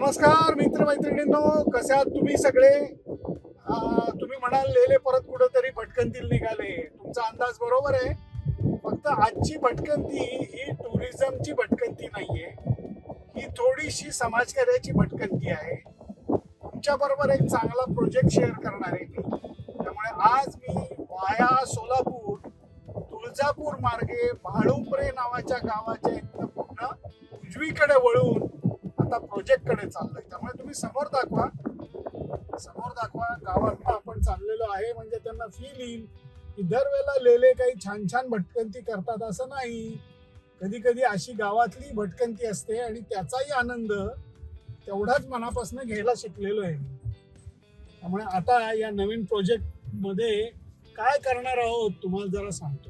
नमस्कार मित्र मैत्रिणींनो कसे आहात तुम्ही सगळे? तुम्ही म्हणाल लेले परत कुठंतरी भटकंतील निघाले. तुमचा अंदाज बरोबर आहे. फक्त आजची भटकंती ही टुरिझमची भटकंती नाहीये. ही थोडीशी समाजकार्याची भटकंती आहे. तुमच्या बरोबर एक चांगला प्रोजेक्ट शेअर करणार आहे मी. त्यामुळे आज मी वाया सोलापूर तुळजापूर मार्गे भाळुंबरे नावाच्या गावाच्या पूर्ण उजवीकडे वळून आता प्रोजेक्टकडे चाललंय. त्यामुळे तुम्ही समोर दाखवा. समोर दाखवा गावात आपण चाललेलो आहे म्हणजे त्यांना फील येईल की दरवेळेला लेले काही छान छान भटकंती करतात असं नाही. कधी कधी अशी गावातली भटकंती असते आणि त्याचाही आनंद तेवढाच मनापासून घ्यायला शिकलेलो आहे. त्यामुळे आता या नवीन प्रोजेक्टमध्ये काय करणार आहोत तुम्हाला जरा सांगतो.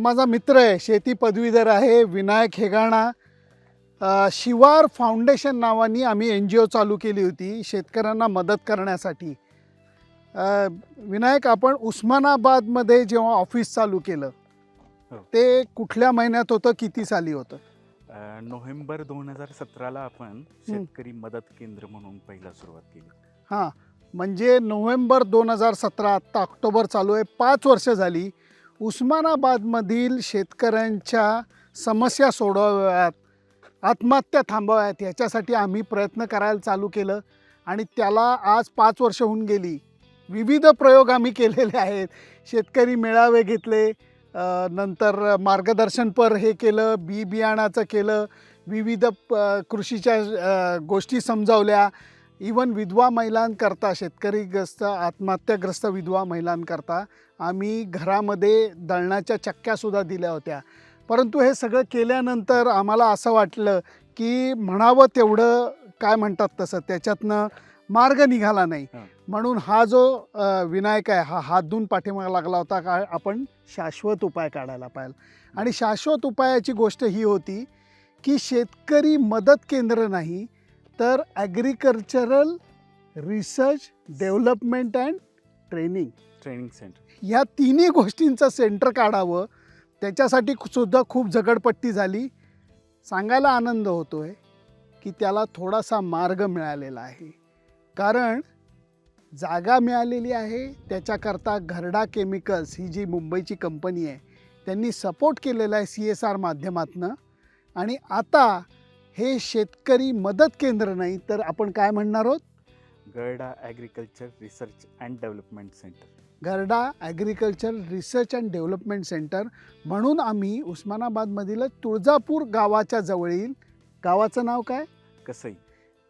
माझा मित्र आहे शेती पदवीधर आहे विनायक हेगाणा. शिवार फाउंडेशन नावानी आम्ही एन जी ओ चालू केली होती शेतकऱ्यांना मदत करण्यासाठी. विनायक आपण उस्मानाबादमध्ये जेव्हा ऑफिस चालू केलं हो. ते कुठल्या महिन्यात होतं किती साली होतं? नोव्हेंबर दोन हजार सतराला आपण शेतकरी मदत केंद्र म्हणून पहिला सुरुवात केली. हां म्हणजे नोव्हेंबर दोन हजार सतरा आत्ता ऑक्टोबर चालू आहे पाच वर्ष झाली. उस्मानाबादमधील शेतकऱ्यांच्या समस्या सोडवाव्यात आत्महत्या थांबवाव्यात याच्यासाठी आम्ही प्रयत्न करायला चालू केलं आणि त्याला आज पाच वर्ष होऊन गेली. विविध प्रयोग आम्ही केलेले आहेत. शेतकरी मेळावे घेतले नंतर मार्गदर्शनपर हे केलं बी बियाणाचं केलं विविध प- कृषीच्या गोष्टी समजावल्या. इवन विधवा महिलांकरता शेतकरीग्रस्त आत्महत्याग्रस्त विधवा महिलांकरता आम्ही घरामध्ये दळणाच्या चक्क्यासुद्धा दिल्या होत्या. परंतु हे सगळं केल्यानंतर आम्हाला असं वाटलं की म्हणावं तेवढं काय म्हणतात तसं त्याच्यातनं मार्ग निघाला नाही. म्हणून हा जो विनायक आहे हा हात धुवून पाठीमागा लागला होता का आपण शाश्वत उपाय काढायला पाहिजे आणि शाश्वत उपायाची गोष्ट ही होती की शेतकरी मदत केंद्र नाही तर agricultural research development and training training centre ह्या तिन्ही गोष्टींचं सेंटर काढावं. त्याच्यासाठी सुद्धा खूप झगडपट्टी झाली. सांगायला आनंद होतो आहे की त्याला थोडासा मार्ग मिळालेला आहे. कारण जागा मिळालेली आहे. त्याच्याकरता घरडा केमिकल्स ही जी मुंबईची कंपनी आहे त्यांनी सपोर्ट केलेला आहे सी एस आर माध्यमातनं. आणि आता हे शेतकरी मदत केंद्र नाही तर आपण काय म्हणणार आहोत? Garda agriculture research and development centre. Garda agriculture research and development centre म्हणून आम्ही उस्मानाबादमधील तुळजापूर गावाच्या जवळील गावाचं नाव काय? कसंही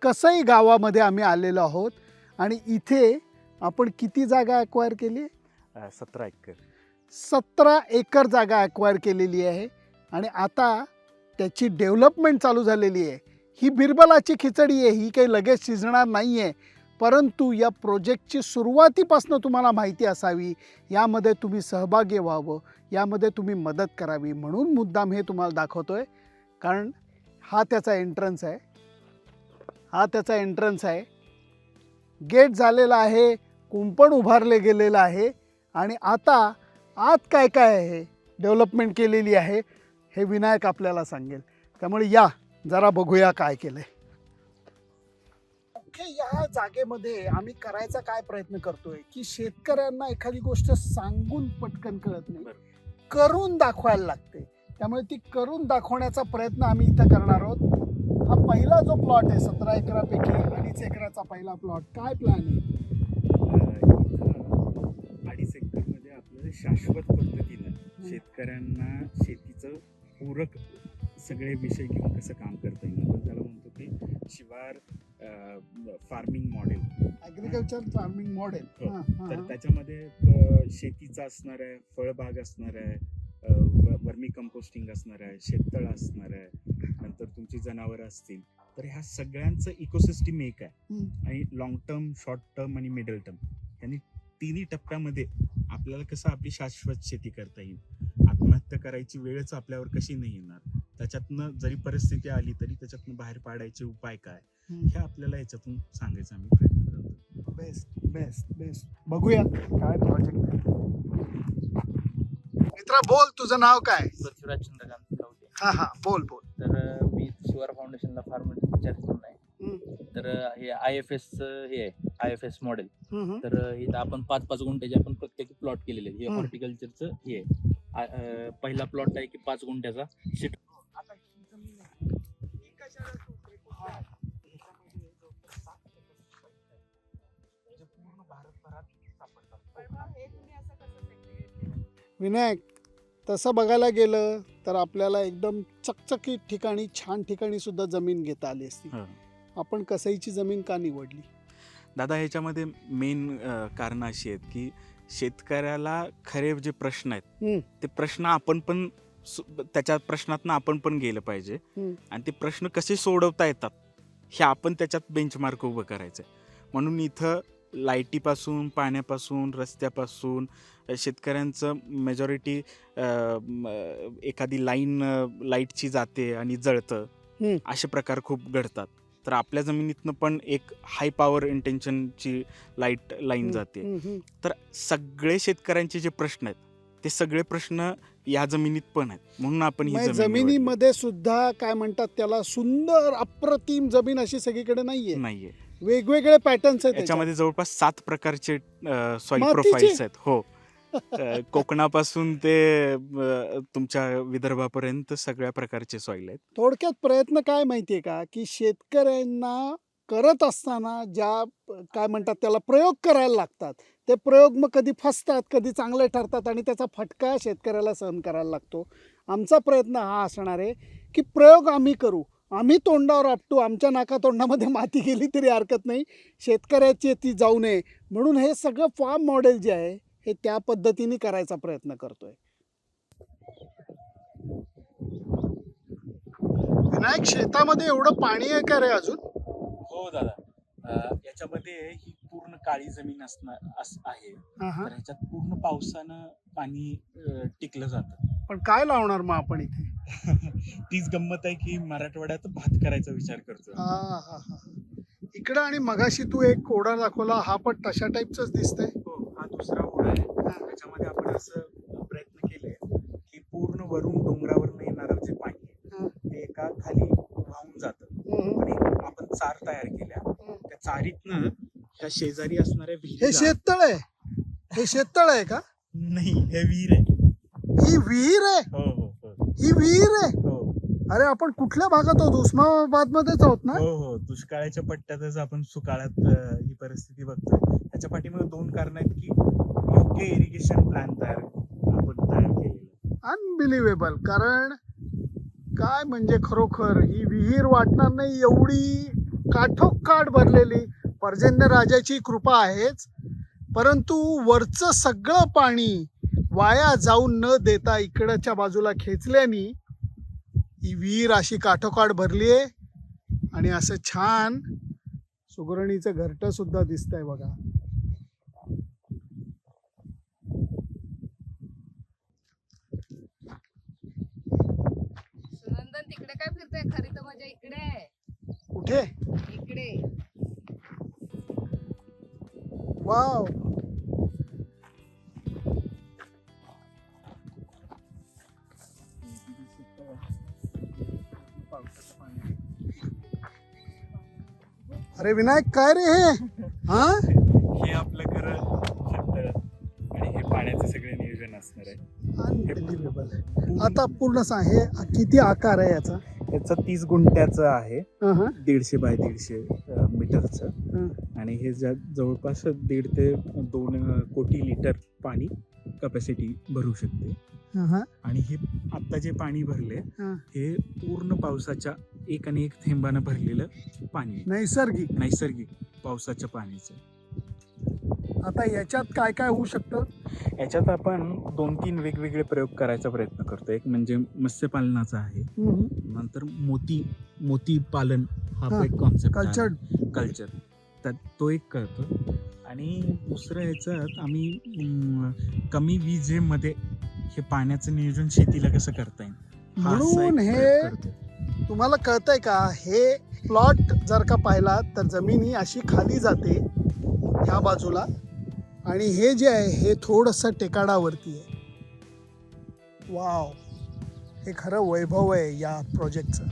कसई गावामध्ये आम्ही आलेलो आहोत आणि इथे आपण किती जागा ॲक्वायर केली? सतरा एकर. सतरा एकर जागा ॲक्वायर केलेली आहे. आणि आता त्याची डेव्हलपमेंट चालू झालेली आहे. ही बिरबलाची खिचडी आहे ही काही लगेच शिजणार नाही आहे परंतु या प्रोजेक्टची सुरुवातीपासून तुम्हाला माहिती असावी. यामध्ये तुम्ही सहभागी व्हावं. यामध्ये तुम्ही मदत करावी म्हणून मुद्दाम हे तुम्हाला दाखवतो आहे कारण हा त्याचा एंट्रन्स आहे. हा त्याचा एंट्रन्स आहे. गेट झालेला आहे कुंपण उभारले गेलेलं आहे आणि आता आत काय काय आहे? डेव्हलपमेंट केलेली आहे. हे विनायक आपल्याला सांगेल. त्यामुळे या जरा बघूया काय केलंय. मुख्य या जागेमध्ये आम्ही करायचा काय प्रयत्न करतोय? की शेतकऱ्यांना एखादी गोष्ट सांगून पटकन कळत नाही. करून दाखवायला लागते. त्यामुळे ती करून दाखवण्याचा प्रयत्न आम्ही इथं करणार आहोत. हा पहिला जो प्लॉट आहे सतरा एकरापैकी अडीच एकराचा पहिला प्लॉट काय प्लॅन आहे? अडीच एकरमध्ये आपल्याला शाश्वत पद्धतीनं शेतकऱ्यांना शेतीचं पूरक सगळे विषय घेऊन कसं काम करता येईल? आपण त्याला म्हणतो की शिवार farming model agriculture farming model. तर त्याच्यामध्ये शेतीचा असणार आहे फळबाग असणार आहे वर्मी कंपोस्टिंग असणार आहे शेततळ असणार आहे नंतर तुमची जनावरं असतील. तर ह्या सगळ्यांचं इकोसिस्टीम एक आहे. आणि लॉंग टर्म शॉर्ट टर्म आणि मिडल टर्म यांनी तिन्ही टप्प्यामध्ये आपल्याला कसं आपली शाश्वत शेती करता येईल? आत्महत्या करायची वेळच आपल्यावर कशी नाही येणार? त्याच्यातनं जरी परिस्थिती आली तरी त्याच्यातनं बाहेर पाडायचे उपाय काय? हे आपल्याला याच्यातून सांगायचा आम्ही प्रयत्न करतो. Best best best. बघूया काय प्रोजेक्ट मित्रा बोल तुझं नाव काय? पृथ्वीराज चंद्रकांत हा हा. बोल बोल. तर मी शिवार फाउंडेशनला फार्मर विचार म्हणून आहे. तर हे आय एफ एस हे आहे आय एफ एस मॉडेल. तर इथं आपण पाच पाच गुंठ्याचे आपण प्रत्येक प्लॉट केलेले. हे. हॉर्टिकल्चरचं हे आहे. पहिला प्लॉट आहे की पाच गुंठ्याचा सीट ही. ही हा. विनायक तसं बघायला गेलं तर आपल्याला एकदम चकचकीत ठिकाणी छान ठिकाणी सुद्धा जमीन घेता आली असती. आपण कसईची जमीन का निवडली दादा ह्याच्यामध्ये मेन कारण अशी आहेत की शेतकऱ्याला खरे जे प्रश्न. आहेत ते प्रश्न आपण पण त्याच्या प्रश्नातनं आपण पण गेलं पाहिजे. आणि ते प्रश्न कसे सोडवता येतात हे आपण त्याच्यात बेंचमार्क उभं करायचं म्हणून इथं लाईटीपासून पाण्यापासून रस्त्यापासून शेतकऱ्यांचं मेजॉरिटी एखादी लाईन लाईटची जाते आणि जळतं. असे प्रकार खूप घडतात तर आपल्या जमिनीतनं पण एक हाय पॉवर इंटेन्शनची लाइट लाईन. जाते. तर सगळे शेतकऱ्यांचे जे प्रश्न आहेत ते सगळे प्रश्न या जमिनीत पण आहेत म्हणून आपण ही. जमिनीमध्ये सुद्धा काय म्हणतात त्याला सुंदर अप्रतिम जमीन अशी सगळीकडे नाहीये नाहीये वेगवेगळे पॅटर्न्स आहेत याच्यामध्ये जवळपास सात प्रकारचे सॉइल? प्रोफाईल्स आहेत हो अ, कोकणापासून ते अ, तुमच्या विदर्भापर्यंत सगळ्या प्रकारचे सॉइल आहेत. थोडक्यात प्रयत्न काय माहितीये का? की शेतकऱ्यांना करत असताना ज्या प- काय म्हणतात त्याला प्रयोग करायला लागतात. ते प्रयोग मग कधी फसतात कधी चांगले ठरतात आणि त्याचा फटका शेतकऱ्याला सहन करायला लागतो. आमचा प्रयत्न हा असणार आहे की प्रयोग आम्ही करू. आम्ही तोंडावर आपटू. आमच्या नाका तोंडामध्ये माती गेली तरी हरकत नाही. शेतकऱ्याची ती जाऊ नये. म्हणून हे सगळं फार्म मॉडेल जे आहे हे त्या पद्धतीने करायचा प्रयत्न करतोय. विनायक शेतामध्ये एवढं पाणी आहे का रे अजून? हो दादा. याच्यामध्ये ही पूर्ण काळी जमीन असणार अस- आहे. तर ह्याच्यात पूर्ण पावसानं पाणी टिकलं जातं. पण काय लावणार मग आपण इथे? तीच गंमत आहे की मराठवाड्यात भात करायचा विचार करतो हा, हा, हा. इकडं आणि मगाशी तू एक कोडा दाखवला हा पण तशा टाईपच दिसतंय हो हा दुसरा ओढा आहे त्याच्यामध्ये आपण असं प्रयत्न केले की पूर्ण वरून डोंगरावर येणारं जे पाणी आहे हं. ते एका खाली वाहून जातं. आणि आपण चार तयार केल्या. त्या चारीतनं ह्या शेजारी असणाऱ्या हे विहिरी शेततळ आहे. हे शेततळ आहे का? नाही हे विहीर आहे. ही विहीर आहे? हो हो हो. ही विहीर आहे? हो. अरे आपण कुठल्या भागात आहोत? उस्मानाबाद मध्येच आहोत ना? हो हो. दुष्काळाच्या पट्ट्यातच आपण सुकाळात अं, ही परिस्थिती बघतोय. त्याच्या पाठीमागे दोन कारण आहेत की योग्य इरिगेशन प्लॅन तयार आपण तयार केलेला अनबिलिव्हेबल कारण काय म्हणजे खरोखर ही विहीर वाटणार नाही एवढी काठोकाठ भरलेली. पर्जन्य राजाची कृपा आहेच. परंतु वरचं सगळं पाणी वाया जाऊन न देता इकडच्या बाजूला खेचल्याने ही विहीर अशी काठोकाठ भरली आहे. आणि असं छान सुगरणीचं घरटंसुद्धा दिसतंय बघा सुनंदन तिकडे काय फिरतोय खरी तर मजा इकडे आहे कुठे इकडे वाव अरे विनायक काय रे हे हा हे आपलं खरं शेततळ आणि हे पाण्याचे सगळे नियोजन असणार आहे. आता पूर्ण सांग हे किती आकार आहे याचा याचं तीस गुंठ्याचं आहे. दीडशे बाय दीडशे मीटरचं. आणि हे ज्या जवळपास दीड ते दोन कोटी लिटर पाणी कपॅसिटी भरू शकते. हा आणि हे आता जे पाणी भरले हा. पूर्ण पावसाच्या एक आणि एक थेंबानं भरलेलं पाणी. नैसर्गिक. नैसर्गिक पावसाच्या पाण्याचं. आता याच्यात काय काय होऊ शकतं? याच्यात आपण दोन तीन वेगवेगळे प्रयोग करायचा प्रयत्न करतो एक म्हणजे मत्स्यपालनाचा आहे. नंतर मोती मोती पालन हा एक कॉन्सेप्ट कल्चर्ड कल्चर तर तो एक करतो आणि दुसरं ह्याच्यात आम्ही कमी विजेमध्ये हे पाण्याचं नियोजन शेतीला कसं करता येईल? म्हणून हे. तुम्हाला कळतंय का? हे प्लॉट जर का पाहिला तर जमीन ही अशी खाली जाते ह्या बाजूला. आणि हे जे आहे हे थोडंसं टेकाडावरती आहे. वाव! हे खरं वैभव आहे या प्रोजेक्टचं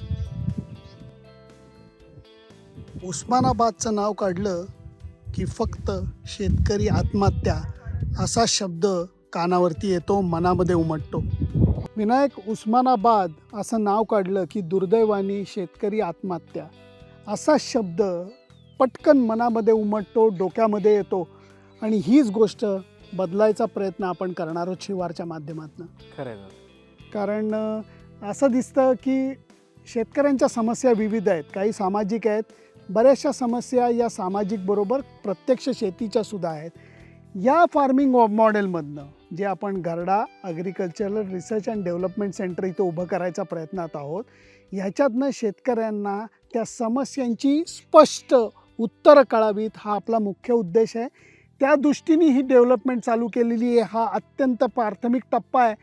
उस्मानाबादचं नाव काढलं की फक्त शेतकरी आत्महत्या असा शब्द कानावरती येतो मनामध्ये उमटतो विनायक उस्मानाबाद असं नाव काढलं की दुर्दैवानी शेतकरी आत्महत्या असा शब्द पटकन मनामध्ये उमटतो डोक्यामध्ये येतो आणि हीच गोष्ट बदलायचा प्रयत्न आपण करणार आहोत शिवारच्या माध्यमातून खरं. कारण असं दिसतं की शेतकऱ्यांच्या समस्या विविध आहेत काही सामाजिक आहेत बऱ्याचशा समस्या या सामाजिक बरोबर प्रत्यक्ष शेतीच्या सुद्धा आहेत. या फार्मिंग मॉडेलमधनं जे आपण Garda agricultural research and development centre इथे उभं करायचा प्रयत्नात आहोत ह्याच्यातनं शेतकऱ्यांना त्या समस्यांची स्पष्ट उत्तरं कळावीत हा आपला मुख्य उद्देश आहे. त्या दृष्टीने ही डेव्हलपमेंट चालू केलेली आहे हा अत्यंत प्राथमिक टप्पा आहे.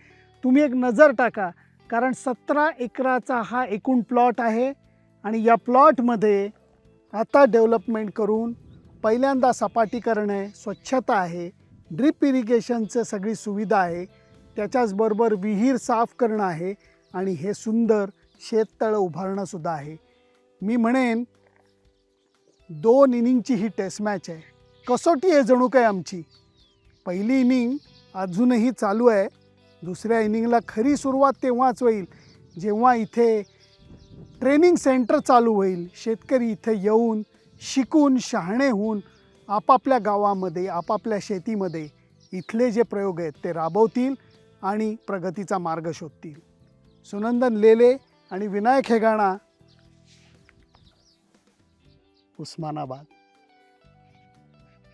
तुम्ही एक नजर टाका कारण सतरा एकराचा हा एकूण प्लॉट आहे आणि या प्लॉटमध्ये आता डेव्हलपमेंट करून पहिल्यांदा सपाटीकरण आहे स्वच्छता आहे ड्रिप इरिगेशनचं सगळी सुविधा आहे त्याच्याचबरोबर विहीर साफ करणं आहे आणि हे सुंदर शेततळं उभारणंसुद्धा आहे. मी म्हणेन दोन इनिंगची ही टेस्ट मॅच आहे. कसोटी आहे जणू काय आमची. पहिली इनिंग अजूनही चालू आहे. दुसऱ्या इनिंगला खरी सुरुवात तेव्हाच होईल. जेव्हा इथे ट्रेनिंग सेंटर चालू होईल. शेतकरी इथे येऊन शिकून शहाणे होऊन आपापल्या गावामध्ये आपापल्या शेतीमध्ये इथले जे प्रयोग आहेत ते राबवतील आणि प्रगतीचा मार्ग शोधतील. सुनंदन लेले आणि विनायक हेगाणा उस्मानाबाद.